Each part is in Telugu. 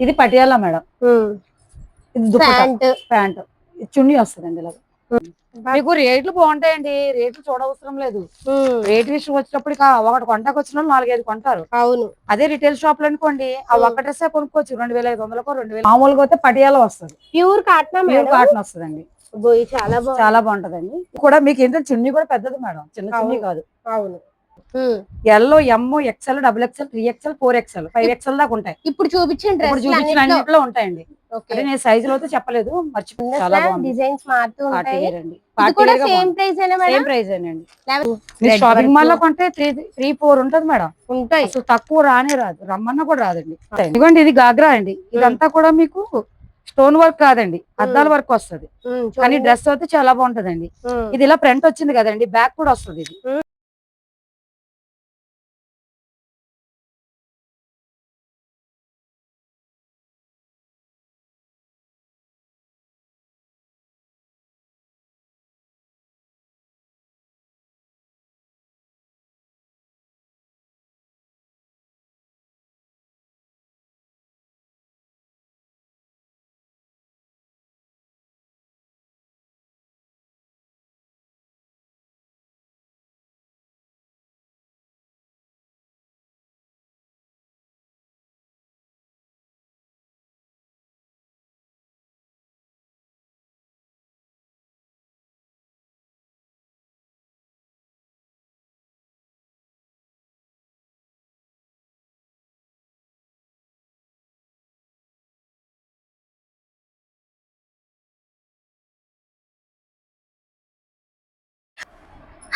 ఇది పటియాలా మేడం. ఇది ప్యాంట్. ప్యాంట్. చున్నీ వస్తుందండి ఇలా మీకు రేట్లు బాగుంటాయండి. రేట్లు చూడవసరం లేదు. రేట్ విషయం వచ్చినప్పటికి ఆ ఒకటి కొంటకు వచ్చిన నాలుగైదు కొంటారు. అవును. అదే రిటైల్ షాప్లో అనుకోండి ఆ. ఒక్క డ్రెస్ కొనుక్కోవచ్చు. రెండు వేల ఐదు వందలకు రెండు వేల మామూలుగా అయితే పటియాలా వస్తుంది. ప్యూర్ కాటన్ ప్యూర్ కాటన్ వస్తుందండి. చాలా చాలా బాగుంటదండి. కూడా మీకు ఏంటంటే చున్నీ కూడా పెద్దది మేడం. చిన్న చున్నీ. కాదు. అవును. ఉమ్. L M XL double XL three XL four XL five XL దాకా ఉంటాయి. ఇప్పుడు చూపించిన ఇప్పుడు చూపించిన డ్రెస్ అన్నింటిలో ఉంటాయండి. అంటే నేను సైజులో అయితే చెప్పలేదు మర్చిపోయి చాలా బాగుంది. డిజైన్స్ మారుతూ పార్టీ ఉంటాయి. వేర్ అండి. ఇది పార్టీ కూడా వేర్గా సేమ్ ప్రైస్ సేమ్ అండి. షాపింగ్ మాల్లో లో కొంటే త్రీ త్రీ ఫోర్ ఉంటది మేడం ఉంటాయి. తక్కువ రానే రాదు. రమ్మన్నా కూడా రాదండి. ఇదిగోండి ఇది గాగ్రా అండి. ఇదంతా కూడా మీకు స్టోన్ వర్క్ కాదండి. అద్దాల వర్క్ వస్తది. కానీ. డ్రెస్ అయితే చాలా బాగుంటదండి. ఇది ఇలా ఫ్రంట్ వచ్చింది కదండి బ్యాక్ కూడా వస్తుంది ఇది.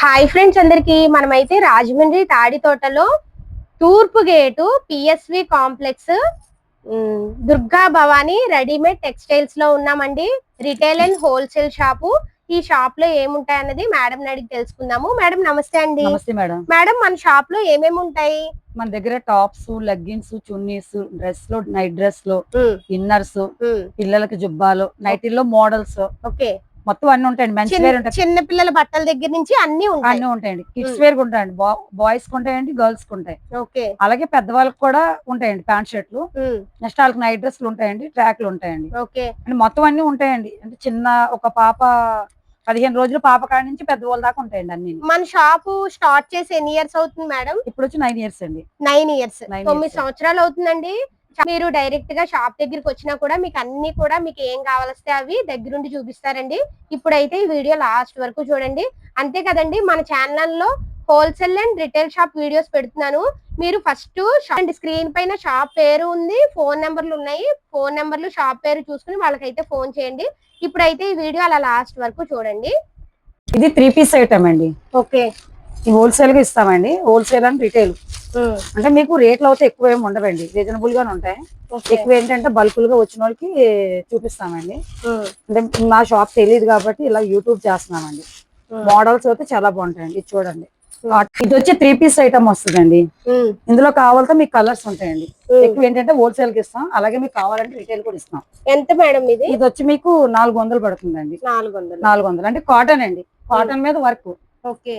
హాయ్ ఫ్రెండ్స్ అందరికి మనమైతే రాజమండ్రి తాడి తోటలో తూర్పు gate PSV complex Durga Bhavani readymade టెక్స్టైల్స్లో ఉన్నామండి. రిటైల్ అండ్ హోల్సేల్ షాపు ఈ షాప్లో ఏముంటాయి అన్నది మేడం అడిగి తెలుసుకుందాము. మేడం నమస్తే అండి. నమస్తే మేడం మేడం మన షాప్లో ఏమేమి ఉంటాయి? మన దగ్గర టాప్స్ లెగ్గిన్స్ చున్నీస్ డ్రెస్లో నైట్ డ్రెస్లో ఇన్నర్స్ పిల్లలకి జుబ్బాలు నైటీల్లో మోడల్స్ ఓకే. మొత్తం అన్ని ఉంటాయండి. మెన్స్ వేర్ చిన్న ఉంటాయి చిన్న పిల్లల బట్టల దగ్గర నుంచి అన్ని ఉంటాయి. అన్ని ఉంటాయండి. కిడ్స్. వేర్ ఉంటాయండి. బాయ్స్ ఉంటాయండి గర్ల్స్ ఉంటాయి. ఓకే. అలాగే పెద్దవాళ్ళకి కూడా ఉంటాయండి ప్యాంట్ షర్ట్లు. నెక్స్ట్ వాళ్ళకి నైట్ డ్రెస్లు ఉంటాయండి ట్రాక్లు ఉంటాయండి. ఓకే. అంటే మొత్తం అన్ని ఉంటాయండి. అంటే చిన్న ఒక పాప పదిహేను రోజులు పాప కాడి నుంచి పెద్దవాళ్ళ దాకా ఉంటాయండి అన్ని మన షాపు స్టార్ట్ చేసి ఎన్ని ఇయర్స్ అవుతుంది మేడం? ఇప్పుడు వచ్చి నైన్ ఇయర్స్ అండి నైన్ ఇయర్స్ తొమ్మిది. సంవత్సరాలు అవుతుందండి. మీరు డైరెక్ట్గా షాప్ దగ్గరికి వచ్చినా కూడా మీకు అన్ని కూడా మీకు ఏం కావాల్స్తే అవి దగ్గరుండి చూపిస్తారండి. ఇప్పుడైతే ఈ వీడియో లాస్ట్ వరకు చూడండి. అంతే కదండి మన ఛానల్లో wholesale and retail shop videos పెడుతున్నాను. మీరు ఫస్ట్ స్క్రీన్ పైన షాప్ పేరు ఉంది ఫోన్ నెంబర్లు ఉన్నాయి. ఫోన్ నెంబర్లు షాప్ పేరు చూసుకుని వాళ్ళకైతే ఫోన్ చేయండి. ఇప్పుడైతే ఈ వీడియో అలా లాస్ట్ వరకు చూడండి. ఇది త్రీ పీస్ ఐటమ్ అండి. ఓకే. హోల్సేల్గా ఇస్తామండి. హోల్సేల్ అండ్ రిటైల్ అంటే మీకు రేట్లు అయితే ఎక్కువ ఏమి ఉండవండి. రీజనబుల్ గానే ఉంటాయి ఎక్కువ ఏంటంటే బల్కుల్గా వచ్చిన వాళ్ళకి చూపిస్తామండి అంటే నా షాప్ తెలియదు కాబట్టి ఇలా యూట్యూబ్ చేస్తున్నామండి. మోడల్స్ అయితే చాలా బాగుంటాయండి. ఇది చూడండి. ఇది వచ్చి త్రీ పీస్ ఐటమ్ వస్తుందండి. ఇందులో కావాలంటే మీకు కలర్స్ ఉంటాయండి. ఎక్కువ ఏంటంటే హోల్సేల్కి ఇస్తాం. అలాగే మీకు కావాలంటే రిటైల్ కూడా ఇస్తాం. ఎంత మేడం ఇది? ఇది వచ్చి మీకు నాలుగు వందలు పడుతుందండి. నాలుగు వందలు. నాలుగు వందలు. అంటే కాటన్ అండి. కాటన్ మీద వర్క్.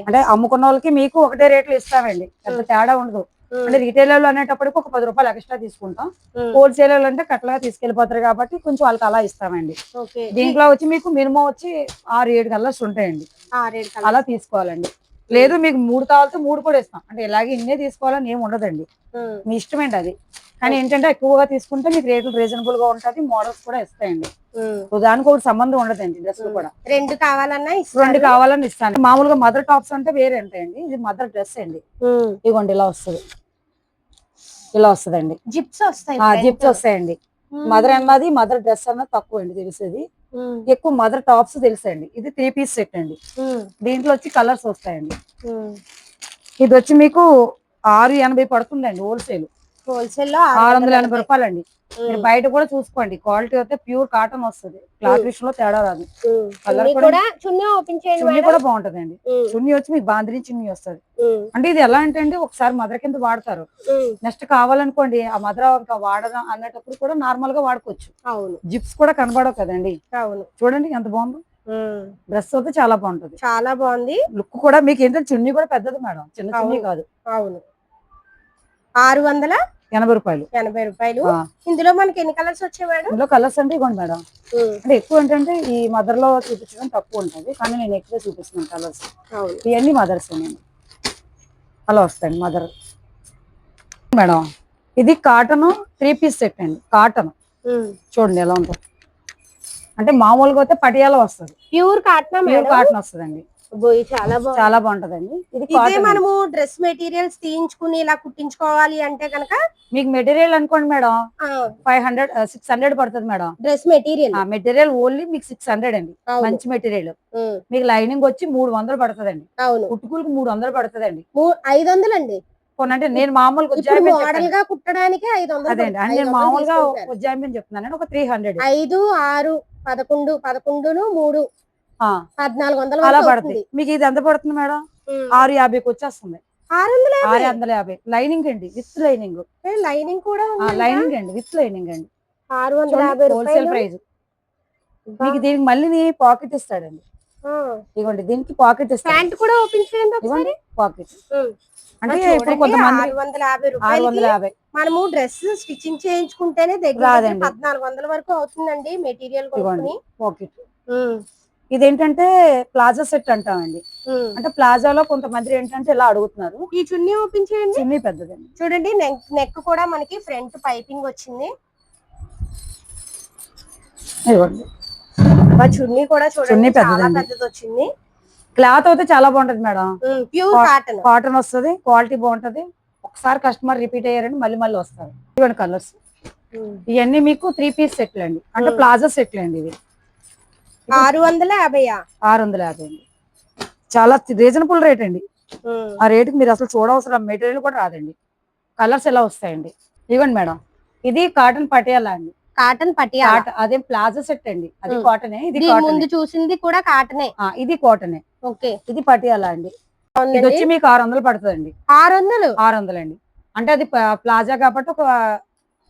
అంటే అమ్ముకున్న వాళ్ళకి మీకు ఒకటే రేట్లు ఇస్తామండి. పెద్ద తేడా ఉండదు. అంటే రిటైలర్లు అనేటప్పటికి ఒక పది రూపాయలు ఎక్స్ట్రా తీసుకుంటాం. హోల్సేలర్లు అంటే కట్టలుగా తీసుకెళ్ళిపోతారు కాబట్టి కొంచెం వాళ్ళకి అలా ఇస్తామండి. దీంట్లో వచ్చి మీకు మినిమం వచ్చి ఆరు ఏడు కలర్స్ ఉంటాయండి. అలా తీసుకోవాలండి. లేదు మీకు మూడు కావాలంటే మూడు కూడా ఇస్తాం. అంటే ఇలాగే ఇన్నే తీసుకోవాలని ఏమి ఉండదండి. మీ ఇష్టమేంటి అది. కానీ ఏంటంటే ఎక్కువగా తీసుకుంటే మీకు రేట్లు రీజనబుల్గా ఉంటుంది మోడల్స్ కూడా ఇస్తాయండి. దానికి ఒక సంబంధం ఉండదండి డ్రెస్ కూడా. రెండు కావాలన్నా రెండు కావాలని ఇస్తాను. మామూలుగా మదర్ టాప్స్ అంటే వేరే ఉంటాయండి. ఇది మదర్ డ్రెస్ అండి. ఇదిగోండి ఇలా వస్తుంది. ఇలా వస్తుందండి. జిప్స్ వస్తాయి. జిప్స్ వస్తాయండి. మదర్ అన్నది మదర్ డ్రెస్ అన్నది తక్కువ అండి తెలిసేది. ఎక్కువ మదర్ టాప్స్ తెలుసండి. ఇది త్రీ పీస్ సెట్ అండి. దీంట్లో వచ్చి కలర్స్ వస్తాయండి. ఇది వచ్చి మీకు ఆరు ఎనభై పడుతుందండి హోల్సేల్ హోల్సేల్లో ఆరు వందల ఎనభై రూపాయలండి. ఉమ్. మీరు బయట కూడా చూసుకోండి. క్వాలిటీ అయితే ప్యూర్ కాటన్ వస్తుంది. క్లాత్ విషయంలో తేడా రాదు. కలర్ కూడా- చున్నీ ఓపెన్ చేయండి చున్నీ కూడా బాగుంటదండి. ఉమ్. చున్నీ వచ్చి మీకు బాందిని చున్నీ వస్తుంది. అంటే ఇది ఎలా అంటే అండి ఒకసారి మదర్ కింద వాడతారు. నెక్స్ట్ కావాలనుకోండి ఆ మదర్ ఇంకా వాడదాం అన్నటప్పుడు కూడా నార్మల్గా వాడుకోవచ్చు. అవును. జిప్స్ కూడా కనబడవు కదండి. అవును. చూడండి ఎంత బాగుందో. డ్రెస్ అయితే చాలా బాగుంటది. చాలా బాగుంది. లుక్ కూడా మీకు ఏంటంటే చున్నీ కూడా పెద్దది మేడం. చిన్న చున్నీ. కాదు. అవును. ఆరు వందల ఎనభై రూపాయలు. ఎనభై రూపాయలు. ఇందులో మనకి ఎన్ని కలర్స్ వచ్చాయి మేడం ఇందులో కలర్స్ అంటే ఇవ్వండి మేడం. అంటే ఎక్కువ ఏంటంటే ఈ మదర్లో చూపించడం తక్కువ ఉంటుంది కానీ నేను ఎక్కువ చూపిస్తున్నాను కలర్స్ ఇవన్నీ మదర్స్ నేను. అలా వస్తాయండి మదర్ మేడం ఇది కాటన్ త్రీ పీస్ సెట్ అండి కాటన్. చూడండి ఎలా ఉందో. అంటే మామూలుగా అయితే పటియాలా వస్తుంది. ప్యూర్ కాటన్ ప్యూర్ కాటన్ వస్తుందండి. చాలా బాగుంటదండి. ఇది మనము డ్రెస్ మెటీరియల్స్ తీయించుకుని ఇలా కుట్టించుకోవాలి అంటే కనుక మీకు మెటీరియల్ అనుకోండి madam. Five hundred six hundred పడుతుంది madam. Dress material material only మీకు సిక్స్ హండ్రెడ్ అండి. మంచి మెటీరియల్ మీకు లైనింగ్ వచ్చి మూడు వందలు పడుతుందండి. అవును. కుట్టుకులకు మూడు వందలు పడుతుందండి. ఐదు వందలు అండి. కొనంటే నేను మామూలుగా మోడల్. గా కుట్టడానికి ఐదు వందలు పడుతుంది. నేను మామూలుగా. ఉజ్జాయింపు చెప్తున్నాను ఒక త్రీ హండ్రెడ్ ఐదు ఆరు పదకొండు పదకొండును మూడు పద్నాలుగు వందల అలా పడుతుంది. మీకు ఇది ఎంత పడుతుంది మేడం. ఆరు యాభైకి వచ్చేస్తుంది. ఆరు వందల ఆరు యాభై వందల యాభై. లైనింగ్ అండి విత్ లైనింగ్. లైనింగ్ కూడా లైనింగ్ అండి విత్ లైనింగ్ అండి. ఆరు వందల యాభై హోల్సేల్ ప్రైస్ మీకు దీనికి మళ్ళీ పాకెట్ ఇస్తాడండి. ఇవ్వండి దీనికి పాకెట్ ఇస్తాడు. ప్యాంట్ కూడా ఓపెన్ చేయండి ఒకసారి. పాకెట్. అంటే ఇప్పుడు కొంతమంది ఆరు వందల యాభై ఆరు వందల యాభై. మనము డ్రెస్ స్టిచ్చింగ్ చేయించుకుంటేనే దగ్గర పద్నాలుగు వందల వరకు అవుతుందండి మెటీరియల్ పాకెట్. ఇదేంటంటే ప్లాజా సెట్ అంటామండి. అంటే ప్లాజాలో కొంతమంది ఏంటంటే ఇలా అడుగుతున్నారు. ఈ చున్నీ ఓపెన్ చేయండి. చిన్ని పెద్దదండి. చూడండి నెక్ నెక్ కూడా మనకి ఫ్రంట్ పైపింగ్ వచ్చింది. ఇవ్వండి చున్నీ కూడా చూడండి చున్నీ చాలా. పెద్దది వచ్చింది. క్లాత్ అయితే చాలా బాగుంటది మేడం. ప్యూర్ కాటన్ కాటన్ వస్తది క్వాలిటీ బాగుంటది. ఒకసారి కస్టమర్ రిపీట్ అయ్యారండి మళ్ళీ మళ్ళీ వస్తారు. ఇవ్వండి కలర్స్ ఇవన్నీ మీకు త్రీ పీస్ సెట్లు అండి అంటే. ప్లాజా సెట్లు అండి ఇవి. ఆరు వందల యాభైయా? ఆరు వందల యాభై అండి. చాలా రీజనబుల్ రేట్ అండి ఆ రేటుకి మీరు అసలు చూడవసరం మెటీరియల్ కూడా రాదండి. కలర్స్ ఎలా వస్తాయండి? ఇవ్వండి మేడం. ఇది కాటన్ పటియాలా అండి? కాటన్ పటియాలా? కాట- అదే ప్లాజా సెట్ అండి. అది. కాటనే ఇది ముందు చూసింది కూడా కాటనే. ఇది కాటనే. ఓకే. ఇది పటియాలా అండి? ఇది వచ్చి మీకు ఆరు వందలు పడుతుందండి. ఆరు వందలు ఆరు వందలు అండి అంటే అది ప్లాజా కాబట్టి ఒక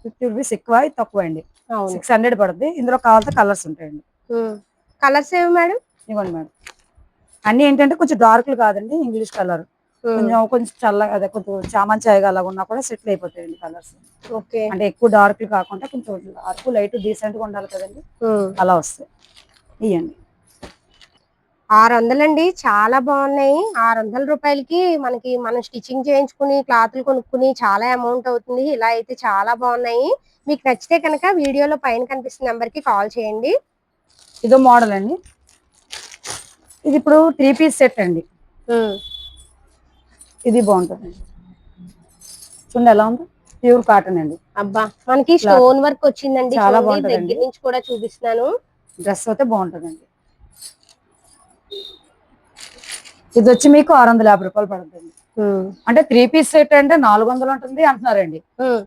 ఫిఫ్టీ రూపీస్ ఎక్కువ తక్కువ అండి. సిక్స్ హండ్రెడ్ పడుతుంది ఇందులో కావాల్సిన కలర్స్ ఉంటాయండి. కలర్స్ ఏవి మేడం? ఇవ్వండి మేడం. అన్ని ఏంటంటే కొంచెం డార్క్లు కాదండి ఇంగ్లీష్ కలర్. కొంచెం కొంచెం చల్లగా అదే కొంచెం చామంతి చాయగా అలాగా ఉన్నా కూడా సెటిల్ అయిపోతాయండి కలర్స్. ఓకే. అంటే ఎక్కువ డార్క్లు కాకుండా కొంచెం డార్క్ లైట్ డీసెంట్గా ఉండాలి కదండి. అలా వస్తాయి. ఇవ్వండి ఆరు వందలండి చాలా బాగున్నాయి. ఆరు వందల రూపాయలకి మనకి మనం స్టిచ్చింగ్ చేయించుకుని క్లాత్లు కొనుక్కుని చాలా అమౌంట్ అవుతుంది. ఇలా అయితే చాలా బాగున్నాయి. మీకు నచ్చితే కనుక వీడియోలో పైన కనిపిస్తున్న నెంబర్కి కాల్ చేయండి. ఇదో మోడల్ అండి. ఇది ఇప్పుడు త్రీ పీస్ సెట్ అండి. ఇది బాగుంటుంది. చూడండి ఎలా ఉంది. ప్యూర్ కాటన్ అండి. అబ్బా మనకి స్టోన్ వర్క్ వచ్చిందండి. చాలా చూడండి, బాగుంటుందండి. దగ్గర నుంచి కూడా చూపిస్తున్నాను. డ్రెస్ అయితే బాగుంటుందండి. ఇది వచ్చి మీకు ఆరు వందల యాభై రూపాయలు పడుతుంది. అంటే త్రీ పీస్ సెట్ అంటే నాలుగు వందలు ఉంటుంది అంటున్నారండి.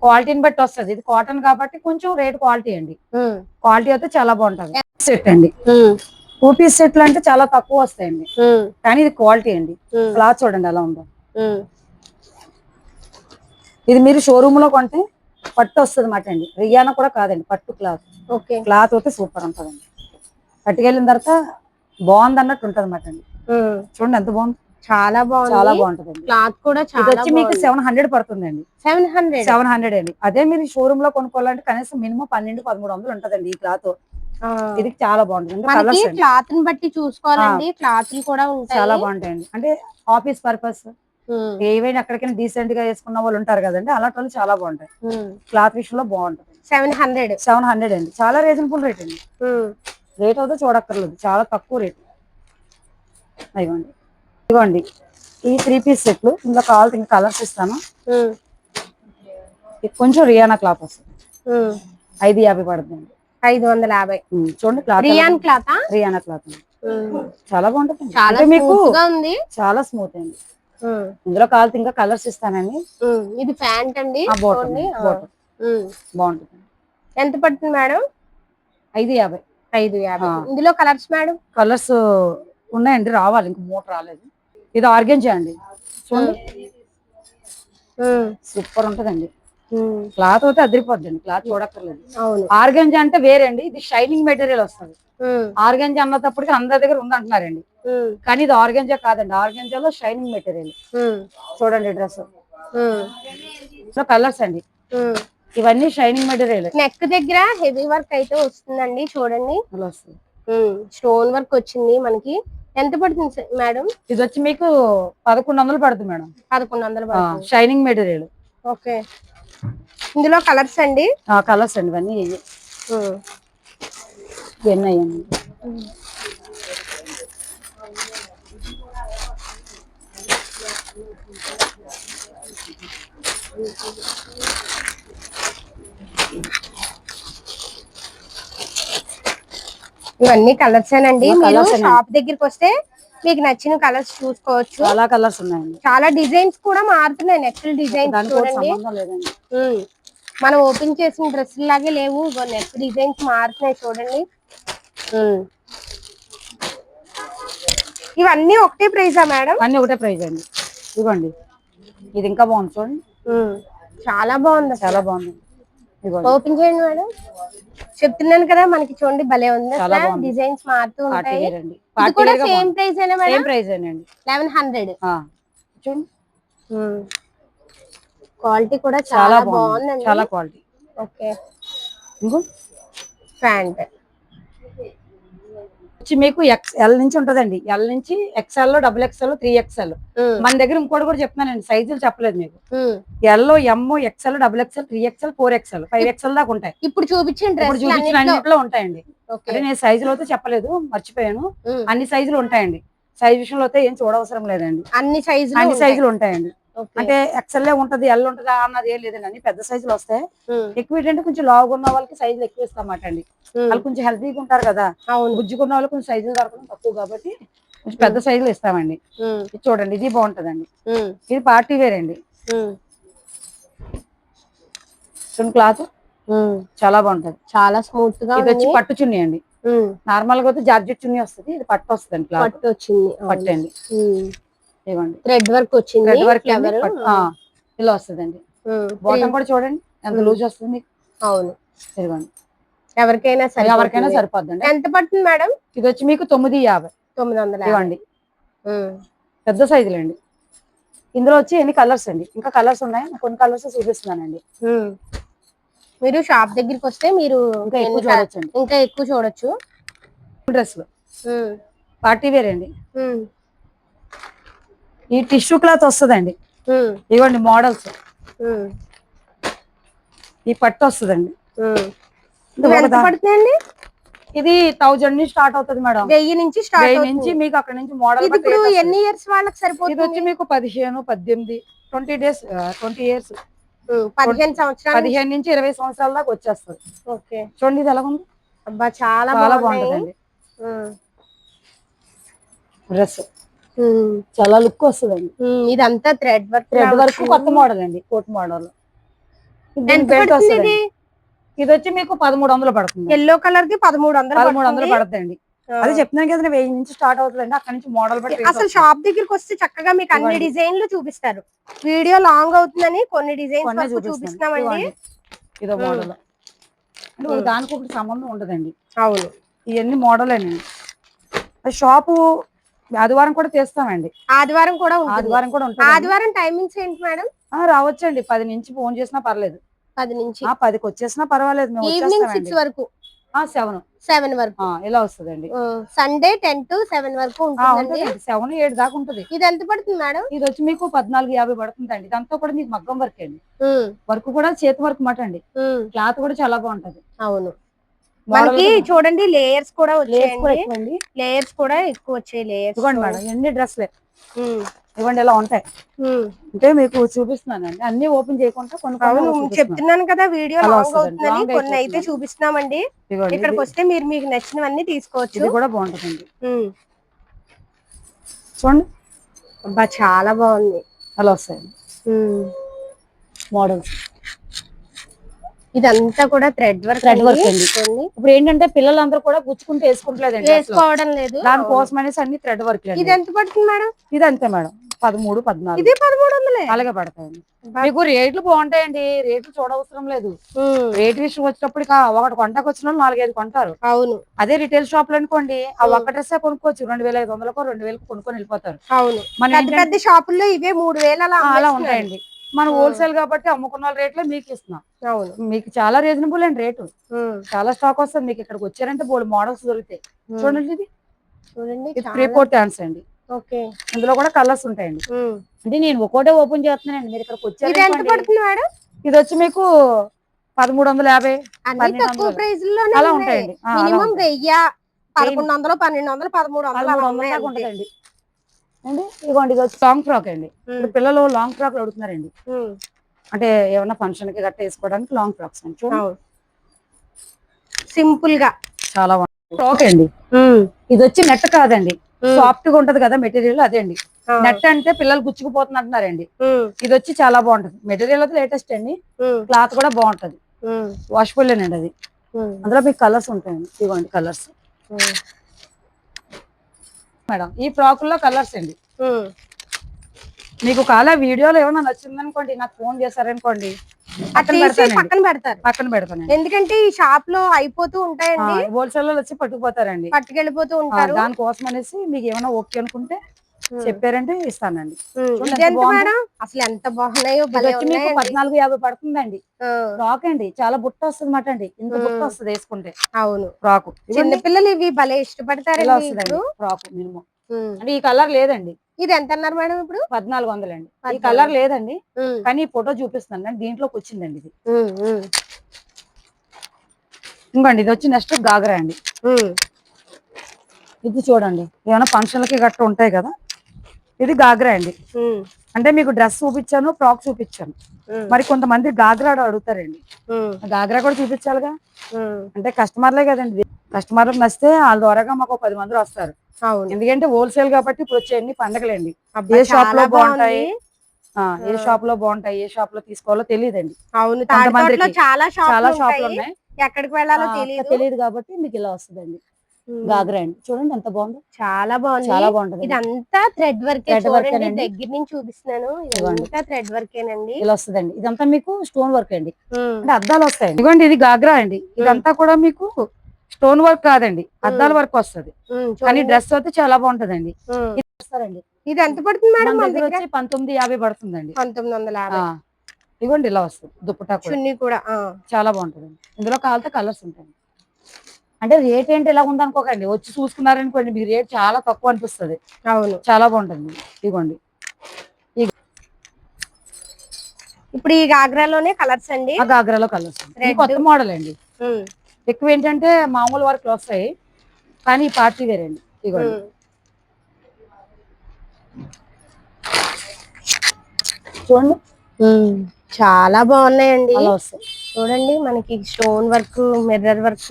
క్వాలిటీని బట్టి వస్తుంది. ఇది కాటన్ కాబట్టి కొంచెం రేట్ క్వాలిటీ అండి. క్వాలిటీ అయితే చాలా బాగుంటుంది. సెట్ అండి. టూ పీస్ సెట్లు అంటే చాలా తక్కువ వస్తాయండి. కానీ ఇది క్వాలిటీ అండి. క్లాత్ చూడండి ఎలా ఉందో. ఇది మీరు షోరూమ్లో కొంటే పట్టు వస్తుంది మాట అండి. రియానా కూడా కాదండి పట్టు క్లాత్ ఓకే. క్లాత్ అయితే సూపర్ ఉంటుందండి. పట్టుకెళ్ళిన తర్వాత బాగుంది అన్నట్టు ఉంటుంది మాట అండి. చూడండి ఎంత బాగుంది. చాలా చాలా బాగుంది బాగుంటుంది క్లాత్ కూడా చాలా వచ్చి మీకు సెవెన్ హండ్రెడ్ పడుతుందండి. Seven hundred. సెవెన్ హండ్రెడ్ అండి. అదే మీరు షోరూమ్లో కొనుక్కోవాలంటే కనీసం మినిమం పన్నెండు పదమూడు వందలు ఉంటదండి ఈ క్లాత్. ఇది చాలా బాగుంటుంది. మనకి క్లాత్ని బట్టి చూసుకోవాలండి. క్లాత్లు కూడా ఉంటాయి. చాలా బాగుంటాయండి. అంటే ఆఫీస్ పర్పస్. ఏవైనా ఎక్కడికైనా డీసెంట్గా వేసుకున్న వాళ్ళు ఉంటారు కదండి అలాంటి వాళ్ళు చాలా బాగుంటాయి. క్లాత్ విషయంలో బాగుంటుంది. Seven hundred. సెవెన్ హండ్రెడ్ అండి. చాలా రీజనబుల్ రేట్ అండి. రేట్ అయితే చూడక్కర్లేదు. చాలా తక్కువ రేట్ ఇవ్వండి ఇవ్వండి ఈ త్రీ పీస్ సెట్లు. ఇందులో కావాల్సిన ఇంకా కలర్స్ ఇస్తాను. కొంచెం రియానా క్లాత్ వస్తుంది. ఐదు యాభై పడుతుంది. ఐదు వందల యాభై. చూడండి క్లాత్ రియాన్ క్లాత్? రియానా క్లాత్ చాలా బాగుంటుంది. చాలా మీకు ఉంది. చాలా స్మూత్ అండి ఇందులో కావాల్సిన ఇంకా కలర్స్ ఇస్తానండి. ఇది ప్యాంట్ అండి. బాగుంటుంది. ఎంత పడుతుంది మేడం? ఐదు యాభై. ఐదు యాభై. ఇందులో కలర్స్ మేడం? కలర్స్ ఉన్నాయండి రావాలి ఇంక మూట రాలేదు. ఇది ఆర్గెంజా అండి చూడండి. ఉమ్, సూపర్ ఉంటదండి. క్లాత్ అయితే అదిరిపోద్దండి క్లాత్ చూడక్కర్లేదు. ఆర్గంజా అంటే వేరే అండి ఇది షైనింగ్ మెటీరియల్ వస్తుంది. ఆర్గంజా అన్నప్పటికీ అందరి దగ్గర ఉందంటున్నారండి. కానీ ఇది ఆర్గంజా కాదండి ఆర్గంజాలో షైనింగ్ మెటీరియల్. చూడండి డ్రెస్. కలర్స్ అండి. ఇవన్నీ షైనింగ్ మెటీరియల్. నెక్ దగ్గర హెవీ వర్క్ అయితే వస్తుందండి చూడండి. స్టోన్ వర్క్ వచ్చింది మనకి. ఎంత పడుతుంది మేడం? ఇది వచ్చి మీకు పదకొండు వందలు పడుతుంది మేడం. పదకొండు వందలు షైనింగ్ మెటీరియల్. ఓకే. ఇందులో కలర్స్ అండి? కలర్స్ అండి ఇవన్నీ. ఇవన్నీ అయ్యండి ఇవన్నీ కలర్స్ అండి మీరు. షాప్ దగ్గరికి వస్తే మీకు నచ్చిన కలర్స్ చూసుకోవచ్చు. చాలా కలర్స్ ఉన్నాయండి. చాలా డిజైన్స్ కూడా మారుతున్నాయి. నెక్ డిజైన్స్ చూడండి. మనం ఓపెన్ చేసిన డ్రెస్ లాగే లేవు. నెక్ డిజైన్స్ మారుతున్నాయి చూడండి. ఇవన్నీ ఒకటే ప్రైజా మేడం అన్ని ఒకటే ప్రైస్ అండి. ఇదిగోండి. ఇది ఇంకా బాగుంది చూడండి. చాలా బాగుంది. చాలా బాగుంది. ఓపెన్ చేయండి మేడం చెప్తున్నాను కదా మనకి చూడండి భలే ఉంది. డిజైన్స్ మారుతూ ఉంటాయి. కూడా సేమ్ ప్రైస్ సేమ్ అండి లెవెన్ హండ్రెడ్ చూడండి. క్వాలిటీ కూడా చాలా చాలా బాగుంది. బాగుందండి. చాలా క్వాలిటీ ఓకే ఇంకో? ప్యాంట్ వచ్చి మీకు ఎక్స్ ఎల్ నుంచి ఉంటదండి. ఎల్ నుంచి XL double XL three XL మన దగ్గర ఇంకోటి కూడా చెప్తున్నానండి. సైజులు చెప్పలేదు మీకు. L M XL double XL three XL four XL five XL దాకా ఉంటాయి. ఇప్పుడు డ్రెస్ చూపించిన అన్నింటిలో. ఉంటాయండి. అంటే నేను సైజులు అయితే చెప్పలేదు మర్చిపోయాను. అన్ని సైజులు ఉంటాయండి. సైజ్ విషయంలో అయితే ఏం చూడవసరం లేదండి. అన్ని సైజులు అన్ని సైజులు ఉంటాయండి. అంటే ఎక్సెల్ ఉంటది ఎల్ ఉంటది అన్నది ఏం లేదండి అన్ని పెద్ద సైజులు వస్తాయి ఉమ్, ఎక్కువ ఏంటంటే కొంచెం లావుగా ఉన్న వాళ్ళకి సైజులు ఎక్కువ ఇస్తామాట అండి. ఉమ్, వాళ్ళు కొంచెం హెల్తీగా ఉంటారు కదా. బుజ్జుకున్న వాళ్ళు కొంచెం సైజులు దొరకడం తక్కువ కాబట్టి కొంచెం పెద్ద సైజులు ఇస్తామండి. ఉమ్, ఇది చూడండి ఇది బాగుంటదండి. ఇది పార్టీ వేర్ అండి. చున్ క్లాత్. చాలా బాగుంటది. చాలా స్మూత్గా ఇది వచ్చి పట్టు చున్నీ అండి. నార్మల్గా అయితే జార్జెట్ చున్నీ వస్తుంది ఇది పట్టు వస్తుంది పట్టు వచ్చింది. పట్టు అండి. ఇవ్వండి థ్రెడ్ వర్క్ వచ్చింది రెడ్ వర్క్ ఇలా వస్తుందండి. బాటం కూడా చూడండి ఎంత. లూజ్ వస్తుంది. అవును. ఇదిగోండి. ఎవరికైనా సరే ఎవరికైనా సరిపోద్దండి. ఎంత పడుతుంది మేడం? ఇది వచ్చి మీకు తొమ్మిది యాభై. తొమ్మిది వందల. ఇవ్వండి పెద్ద సైజులు అండి ఇందులో వచ్చి ఎన్ని కలర్స్ అండి? ఇంకా కలర్స్ ఉన్నాయి? నేను కొన్ని కలర్స్ చూపిస్తున్నానండి. మీరు షాప్ దగ్గరికి వస్తే మీరు ఇంకా ఎక్కువ చూడొచ్చండి. ఇంకా ఎక్కువ చూడొచ్చు. డ్రెస్లు ఉమ్, పార్టీ వేర్ అండి. ఈ టిష్యూ క్లాత్ వస్తుందండి. ఇవ్వండి మోడల్స్. ఈ పట్టు వస్తుందండి. ఇది పడుతుందండి ఇది థౌజండ్ నుంచి స్టార్ట్ అవుతుంది మేడం. వెయ్యి నుంచి స్టార్ట్ నుంచి మీకు అక్కడ నుంచి మోడల్ ఇది ఇప్పుడు ఎన్ని ఇయర్స్ వాళ్ళకి ఇది సరిపోతుంది? వచ్చి మీకు పదిహేను పద్దెనిమిది ట్వంటీ డేస్ ట్వంటీ ఇయర్స్. పదిహేను సంవత్సరాలు? పదిహేను నుంచి ఇరవై సంవత్సరాల దాకా వచ్చేస్తుంది. ఓకే. చూడండి ఇది ఎలా ఉంది అబ్బా చాలా చాలా బాగుంటదండి. డ్రెస్. చాలా లుక్ వస్తుందండి. ఇదంతా థ్రెడ్ వర్క్ థ్రెడ్ వరకు కొత్త మోడల్ అండి కోట్ మోడల్. ఇది? వచ్చి మీకు పదమూడు వందలు పడుతుంది. ఎల్లో కలర్కి పదమూడు వందలు పదమూడు వందలు పడుతుంది. అదే చెప్తున్నాను కదా వెయ్యి నుంచి స్టార్ట్ అవుతుందండి అక్కడ నుంచి మోడల్ బట్టి అసలు. షాప్ దగ్గరికి వస్తే చక్కగా మీకు అన్ని. డిజైన్లు చూపిస్తారు. వీడియో లాంగ్ అవుతుందని కొన్ని డిజైన్స్. చూపిస్తున్నామండి. ఇదో మోడల్. దానికి ఒకటి సంబంధం ఉండదండి. అవును. ఇవన్నీ మోడల్ అండి షాపు ఆదివారం కూడా తీస్తామండి. ఆదివారం కూడా ఆదివారం కూడా ఉంటుంది ఆదివారం టైమింగ్స్ ఏంటి మేడం? రావచ్చండి. పది నుంచి ఫోన్ చేసినా పర్లేదు. పది నుంచి. పదికి వచ్చేసినా పర్వాలేదు. ఈవినింగ్ సిక్స్ వరకు. సెవెన్. సెవెన్ వరకు. ఇలా వస్తుందండి. సండే టెన్ టు సెవెన్ వరకు సెవెన్ ఏడు దాకా ఉంటుంది. ఇది ఎంత పడుతుంది మేడం? ఇది వచ్చి మీకు పద్నాలుగు యాభై పడుతుందండి. ఇదంతా కూడా మీకు మగ్గం వర్క్ అండి. వర్క్ కూడా చేతి వర్క్ మాట అండి. క్లాత్ కూడా చాలా బాగుంటది. అవును. మనకి చూడండి లేయర్స్ కూడా వచ్చాయండి. లేయర్స్ కూడా ఎక్కువ వచ్చాయి లేయర్స్ ఇవ్వండి మేడం ఎన్ని డ్రెస్లే ఇవ్వండి ఇలా ఉంటాయి. అంటే మీకు చూపిస్తున్నానండి. అన్ని ఓపెన్ చేయకుండా కొన్ని చూపిస్తున్నాను. చెప్తున్నాను కదా వీడియో లాంగ్. అవుతుందని కొన్ని అయితే. చూపిస్తున్నామండి. ఇక్కడికి వస్తే మీరు మీకు నచ్చినవన్నీ తీసుకోవచ్చు. ఇది కూడా బాగుంటుందండి. చూడండి. అబ్బా చాలా బాగుంది. అలా వస్తాయండి. మోడల్స్ ఇదంతా కూడా థ్రెడ్ వర్క్ Thread work అండి. ఇప్పుడు ఏంటంటే పిల్లలందరూ కూడా గుచ్చుకుంటూ వేసుకుంటలేదండి అసలు. వేసుకోవడం లేదు. దానికోసం అనేసి అన్ని థ్రెడ్ వర్క్ ఇది ఎంత పడుతుంది మేడం? ఇది అంతే మేడం. పదమూడు పద్నాలుగు. ఇది పదమూడు వందలే? అలాగే పడతాయండి. మీకు రేట్లు బాగుంటాయండి. రేట్లు చూడవసరం లేదు. రేట్ విషయం వచ్చినప్పుడు ఒకటి కొంటకు వచ్చిన నాలుగైదు కొంటారు. అవును. అదే రిటైల్ షాప్లో అనుకోండి ఆ ఒక్క డ్రెస్ కొనుక్కోవచ్చు. రెండు వేల ఐదు వందలకు రెండు వేలకు కొనుక్కొని వెళ్ళిపోతారు. అవును. మన పెద్ద షాపుల్లో ఇవే మూడు వేలు అలా. ఉంటాయండి. మనం హోల్సేల్ కాబట్టి అమ్ముకున్న వాళ్ళ రేట్లో మీకు ఇస్తున్నాం. అవును. మీకు చాలా రీజనబుల్ అండి రేటు చాలా స్టాక్ వస్తుంది మీకు ఇక్కడికి వచ్చారంటే బోల్డ్ మోడల్స్ దొరుకుతాయి. చూడండి ఇది. చూడండి ఇది త్రీ ఫోర్ హ్యాండ్స్ అండి. ఓకే. ఇందులో కూడా కలర్స్ ఉంటాయండి. అంటే నేను ఒక్కోటే ఓపెన్ చేస్తున్నానండి. మీరు ఇక్కడికి వచ్చారు ఇది వచ్చి మీకు పదమూడు వందల యాభై తక్కువ. ప్రైస్ అలా ఉంటాయండి. మినిమం. వెయ్యి పదకొండు వందలు పన్నెండు వందలు పదమూడు వందలు పదమూడు అండి ఇదిగోండి ఇది వచ్చి లాంగ్ ఫ్రాక్ అండి. ఇప్పుడు పిల్లలు లాంగ్ ఫ్రాక్ అడుగుతున్నారండి. ఉమ్, అంటే ఏమన్నా ఫంక్షన్కి గట్ట వేసుకోవడానికి లాంగ్ ఫ్రాక్స్ అండి. చూడండి. సింపుల్గా. చాలా ఫ్రాక్ అండి. ఇది వచ్చి నెట్ కాదండి. సాఫ్ట్గా ఉంటది కదా మెటీరియల్ అదే అండి. నెట్ అంటే పిల్లలు గుచ్చుకుపోతుంది అంటున్నారండి ఇది వచ్చి చాలా బాగుంటది. మెటీరియల్ అయితే లేటెస్ట్ అండి. క్లాత్ కూడా బాగుంటది. వాషబుల్ అండి అది. అందులో మీకు కలర్స్ ఉంటాయండి. ఇదిగోండి కలర్స్ మేడం ఈ ఫ్రాక్లో కలర్స్ అండి. మీకు కాల వీడియోలో ఏమైనా నచ్చిందనుకోండి నాకు ఫోన్ చేశారనుకోండి పక్కన పెడతారు. పక్కన పెడతానండి. ఎందుకంటే ఈ షాప్లో అయిపోతూ ఉంటాయండి. హోల్సేల్ వచ్చి పట్టుకుపోతారండి. పట్టుకెళ్ళిపోతూ ఉంటారు. దానికోసం అనేసి మీకు ఏమైనా ఓకే అనుకుంటే చెప్పారంటే ఇస్తానండి. అసలు ఎంత బాగున్నాయో మీకు పద్నాలుగు యాభై పడుతుందండి. ఫ్రాక్ అండి. చాలా బుట్ట వస్తుంది మాట అండి. ఇంత బుట్ట. వస్తుంది వేసుకుంటే. అవును. ఫ్రాక్ చిన్న పిల్లలు ఇవి భలే ఇప్పుడు ఫ్రాక్ మినిమం. అంటే ఈ కలర్ లేదండి. ఇది ఎంత అన్నారు మేడం ఇప్పుడు? పద్నాలుగు వందలండి. ఈ. కలర్ లేదండి. కానీ ఈ ఫోటో చూపిస్తాను అండి దీంట్లోకి వచ్చిందండి ఇది. ఇంకోండి ఇది వచ్చి నెక్స్ట్ గాగరా అండి. ఇది చూడండి. ఏమైనా ఫంక్షన్లకి గట్రా ఉంటాయి కదా? ఇది గాగ్రా అండి. అంటే మీకు డ్రెస్ చూపించాను ఫ్రాక్ చూపించాను. మరి కొంతమంది గాగ్రా అడుగుతారండి. గాగ్రా కూడా చూపించాలిగా. అంటే కస్టమర్లే కదండి. కస్టమర్లకు నచ్చితే వాళ్ళ ద్వారాగా మాకు పది మంది వస్తారు. ఎందుకంటే హోల్సేల్ కాబట్టి ఇప్పుడు వచ్చేయండి పండగలండి. ఏ షాప్లో బాగుంటాయి? ఏ షాప్లో బాగుంటాయి? ఏ షాప్లో తీసుకోవాలో తెలియదండి. అవును తాడికోటలో చాలా షాపులు ఉన్నాయి. ఎక్కడికి వెళ్ళాలో తెలియదు కాబట్టి మీకు ఇలా వస్తుందండి. ఉమ్. గాగ్రా అండి. చూడండి ఎంత బాగుందో. చాలా బాగుంది. చాలా బాగుంటది ఇదంతా థ్రెడ్ వర్క్ ఏనండి. దగ్గర నుంచి చూపిస్తున్నాను. ఇదంతా థ్రెడ్ వర్కేనండి. ఇలా వస్తుందండి. ఇదంతా మీకు స్టోన్ వర్క్ అండి. అంటే అద్దాలు వస్తాయి ఇదిగోండి ఇది గాగ్రా అండి. ఇదంతా కూడా మీకు స్టోన్ వర్క్ కాదండి. అద్దాల వర్క్ వస్తది. కానీ. డ్రెస్ అయితే చాలా బాగుంటదండి. ఇది వస్తారండి. ఇది ఎంత పడుతుంది మేడం వచ్చి పంతొమ్మిది యాభై పడుతుందండి. పంతొమ్మిది వందల ఇదిగోండి ఇలా వస్తుంది. దుప్పటా కూడా. చున్నీ కూడా. చాలా బాగుంటదండి. ఇందులో కావాలంటే కలర్స్ ఉంటాయి అంటే రేట్ ఏంటి ఇలా ఉందనుకోకండి వచ్చి చూసుకున్నారనుకోండి మీకు రేట్ చాలా తక్కువ అనిపిస్తుంది. అవును. చాలా బాగుంటుంది. ఇదిగోండి. ఇప్పుడు ఈ గాగ్రాలోనే కలర్స్ అండి? గాగ్రాలో కలర్స్. కొత్త మోడల్ అండి. ఎక్కువ ఏంటంటే మామూలు వర్క్లు వస్తాయి కానీ ఈ పార్టీ వేర్ అండి. ఇదిగోండి. చూడండి. చాలా బాగున్నాయండి. అలా వస్తాయి. చూడండి మనకి stone work mirror work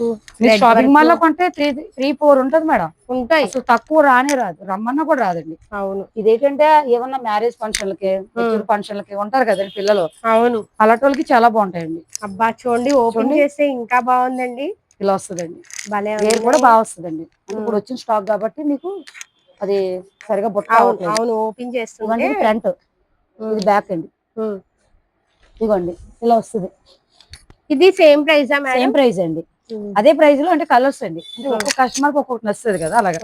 shopping మాల్లో కొంటే త్రీ త్రీ ఫోర్ ఉంటది మేడం. ఉంటాయి. తక్కువ రానే రాదు. రమ్మన్నా కూడా రాదండి. అవును. ఇదేంటంటే ఏమన్నా మ్యారేజ్ ఫంక్షన్లకి మెచ్యూర్ ఫంక్షన్లకి ఉంటారు కదండి పిల్లలు. అవును. అలాంటి చాలా బాగుంటాయండి. అబ్బా చూడండి ఓపెన్. చేస్తే ఇంకా బాగుందండి. ఇలా వస్తుందండి. భలే. కూడా బాగా వస్తుందండి. ఇప్పుడు వచ్చిన స్టాక్ కాబట్టి మీకు అది సరిగా బుట్ట అవును ఓపెన్ ఇది ఫ్రంట్ ఇది బ్యాక్ అండి. ఇదిగోండి ఇలా వస్తుంది. ఇది సేమ్ ప్రైజా మేడం? సేమ్ ప్రైస్ అండి. అదే ప్రైస్లో అంటే కలర్స్ అండి. ఒక్కొక్క కస్టమర్కి ఒక్కొక్కటి నచ్చుతుంది కదా అలాగా.